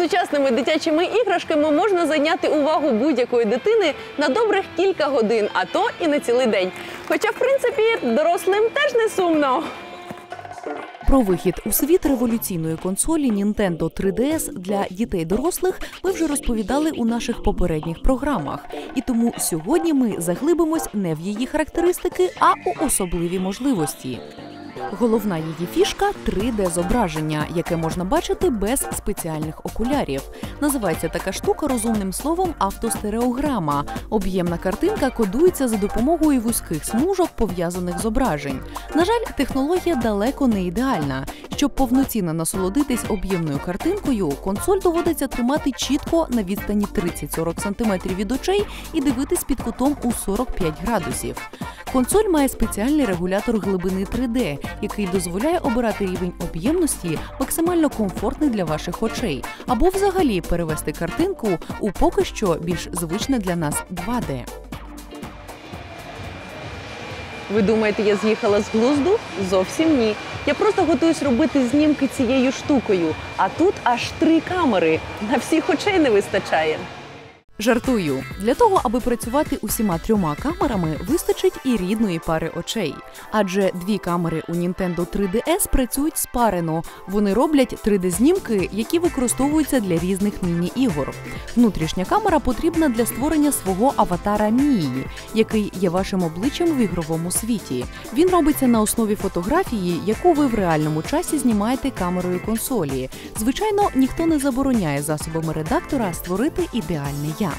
Сучасними дитячими іграшками можна зайняти увагу будь-якої дитини на добрих кілька годин, а то і на цілий день. Хоча, в принципі, дорослим теж не сумно. Про вихід у світ революційної консолі Nintendo 3DS для дітей дорослих ми вже розповідали у наших попередніх програмах. І тому сьогодні ми заглибимось не в її характеристики, а у особливі можливості. Головна її фішка 3D-зображення, яке можна бачити без спеціальних окулярів. Називається така штука розумним словом автостереограма. Об'ємна картинка кодується за допомогою вузьких смужок пов'язаних зображень. На жаль, технологія далеко не ідеальна. Щоб повноцінно насолодитись об'ємною картинкою, консоль доводиться тримати чітко на відстані 30-40 см від очей і дивитись під кутом у 45 градусів. Консоль має спеціальний регулятор глибини 3D, який дозволяє обирати рівень об'ємності максимально комфортний для ваших очей, або взагалі перевести картинку у поки що більш звичне для нас 2D. Ви думаєте, я з'їхала з глузду? Зовсім ні. Я просто готуюсь робити знімки цією штукою. А тут аж три камери. На всіх очей не вистачає. Жартую, для того, аби працювати усіма трьома камерами, вистачить і рідної пари очей. Адже дві камери у Nintendo 3DS працюють спарено. Вони роблять 3D-знімки, які використовуються для різних міні-ігор. Внутрішня камера потрібна для створення свого аватара Мії, який є вашим обличчям в ігровому світі. Він робиться на основі фотографії, яку ви в реальному часі знімаєте камерою консолі. Звичайно, ніхто не забороняє засобами редактора створити ідеальне я.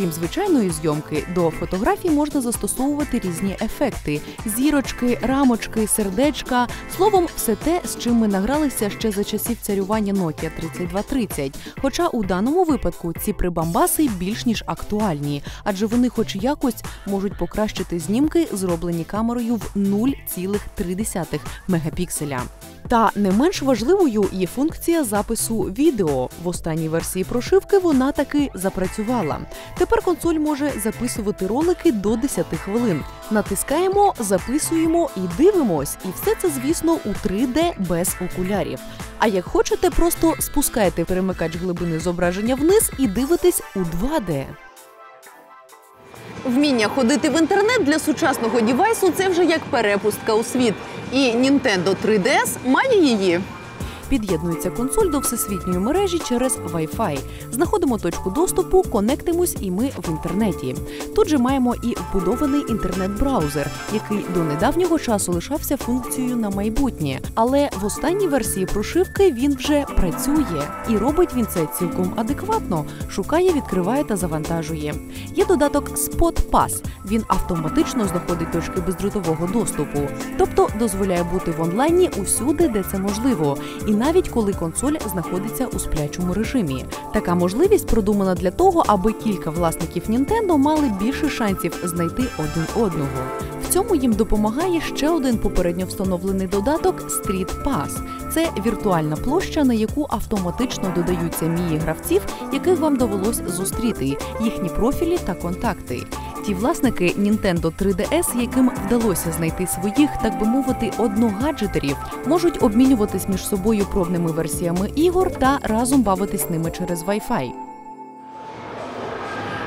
Крім звичайної зйомки, до фотографій можна застосовувати різні ефекти: зірочки, рамочки, сердечка. Словом, все те, з чим ми награлися ще за часів царювання Nokia 3230. Хоча у даному випадку ці прибамбаси більш ніж актуальні, адже вони, хоч якось, можуть покращити знімки, зроблені камерою в 0,3 мегапікселя. Та не менш важливою є функція запису відео. В останній версії прошивки вона таки запрацювала. Тепер консоль може записувати ролики до 10 хвилин. Натискаємо, записуємо і дивимось. І все це, звісно, у 3D без окулярів. А як хочете, просто спускаєте перемикач глибини зображення вниз і дивитесь у 2D. Вміння ходити в інтернет для сучасного дівайсу це вже як перепустка у світ. І Nintendo 3DS має її. Під'єднується консоль до всесвітньої мережі через Wi-Fi. Знаходимо точку доступу, конектимось, і ми в інтернеті. Тут же маємо і вбудований інтернет-браузер, який до недавнього часу лишався функцією на майбутнє. Але в останній версії прошивки він вже працює і робить він це цілком адекватно. Шукає, відкриває та завантажує. Є додаток Spot Pass. Він автоматично знаходить точки бездротового доступу, тобто дозволяє бути в онлайні усюди, де це можливо. І навіть коли консоль знаходиться у сплячому режимі. Така можливість продумана для того, аби кілька власників Nintendo мали більше шансів знайти один одного. В цьому їм допомагає ще один попередньо встановлений додаток Street Pass. Це віртуальна площа, на яку автоматично додаються мії гравців, яких вам довелось зустріти, їхні профілі та контакти. Ті власники Nintendo 3DS, яким вдалося знайти своїх, так би мовити, одногаджетерів, можуть обмінюватись між собою пробними версіями ігор та разом бавитись ними через Wi-Fi.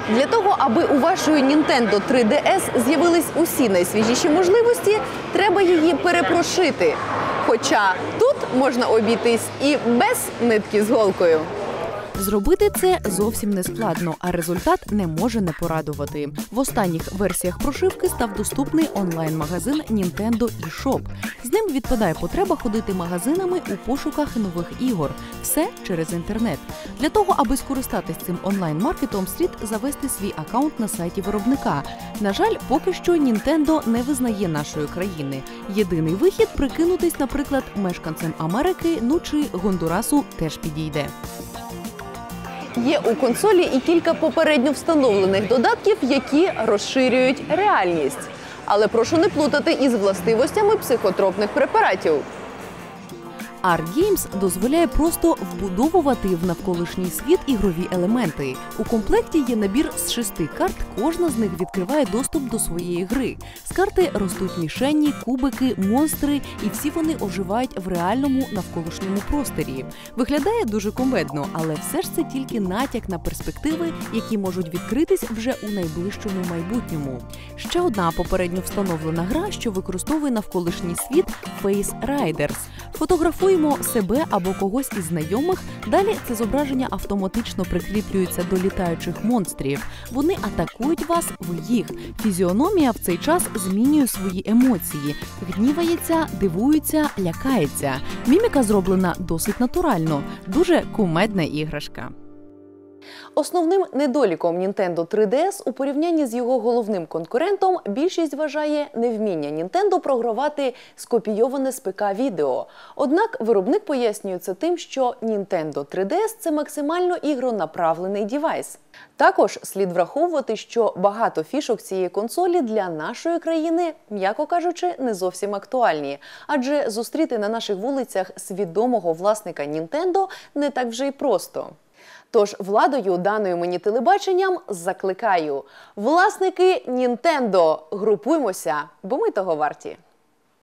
Для того, аби у вашої Nintendo 3DS з'явились усі найсвіжіші можливості, треба її перепрошити. Хоча тут можна обійтись і без нитки з голкою. Зробити це зовсім не складно, а результат не може не порадувати. В останніх версіях прошивки став доступний онлайн-магазин Nintendo eShop. З ним відпадає потреба ходити магазинами у пошуках нових ігор. Все через інтернет. Для того, аби скористатись цим онлайн-маркетом, слід завести свій акаунт на сайті виробника. На жаль, поки що Nintendo не визнає нашої країни. Єдиний вихід прикинутись, наприклад, мешканцем Америки, ну чи Гондурасу теж підійде. Є у консолі і кілька попередньо встановлених додатків, які розширюють реальність. Але прошу не плутати із властивостями психотропних препаратів. AR-Games дозволяє просто вбудовувати в навколишній світ ігрові елементи. У комплекті є набір з шести карт. Кожна з них відкриває доступ до своєї гри. З карти ростуть мішені, кубики, монстри, і всі вони оживають в реальному навколишньому просторі. Виглядає дуже комедно, але все ж це тільки натяк на перспективи, які можуть відкритись вже у найближчому майбутньому. Ще одна попередньо встановлена гра, що використовує навколишній світ Face Riders. Фотографуємо себе або когось із знайомих. Далі це зображення автоматично прикріплюється до літаючих монстрів. Вони атакують вас, ви їх. Фізіономія в цей час змінює свої емоції, гнівається, дивується, лякається. Міміка зроблена досить натурально, дуже кумедна іграшка. Основним недоліком Nintendo 3DS у порівнянні з його головним конкурентом більшість вважає невміння Nintendo програвати скопійоване з ПК відео. Однак виробник пояснює це тим, що Nintendo 3DS – це максимально ігронаправлений дівайс. Також слід враховувати, що багато фішок цієї консолі для нашої країни, м'яко кажучи, не зовсім актуальні, адже зустріти на наших вулицях свідомого власника Nintendo не так вже й просто. Тож владою, даною мені телебаченням, закликаю власники Нінтендо, групуймося, бо ми того варті.